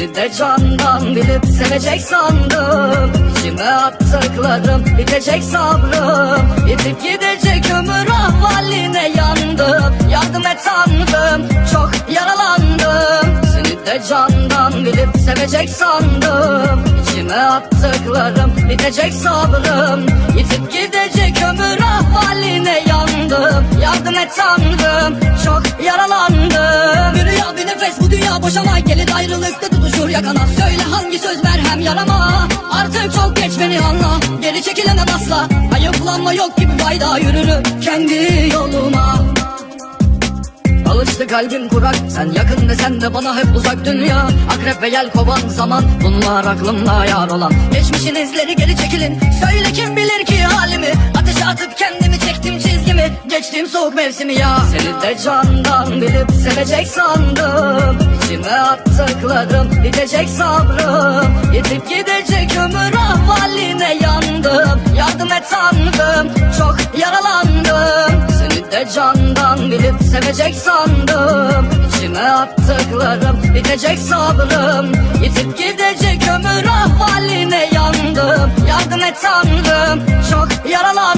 Seni de candan bilip sevecek sandım. İçime attıklarım bitecek sabrım. Yitip gidecek ömür ahvaline yandım. Yardım et sandım çok yaralandım. Seni de candan bilip sevecek sandım. İçime attıklarım bitecek sabrım. Yitip gidecek ömür ahvaline yandım. Yardım et sandım çok yaralandım. Bir rüya bir nefes bu dünya boşama Gelir ayrılıkta yakana Söyle hangi söz merhem yarama. Artık çok geç beni anla Geri çekilemem asla Ayıplanma yok gibi fayda yürürüm kendi yoluma. Alıştı kalbim kurak Sen yakın desen de bana hep uzak dünya. Akrep ve yel kovan zaman Bunlar aklımda yar olan. Geçmişin izleri geri çekilin Söyle kim bilir ki halimi. Ateşe atıp kendimi çektim çizgimi. Geçtiğim soğuk mevsimi ya. Seni de candan bilip sevecek sandım İçime attıklarım bitecek sabrım. Yitip gidecek ömür ahvaline yandım. Yardım et sandım çok yaralandım. Seni de candan bilip sevecek sandım. İçime attıklarım bitecek sabrım. Yitip gidecek ömür ahvaline yandım. Yardım et sandım çok yaralandım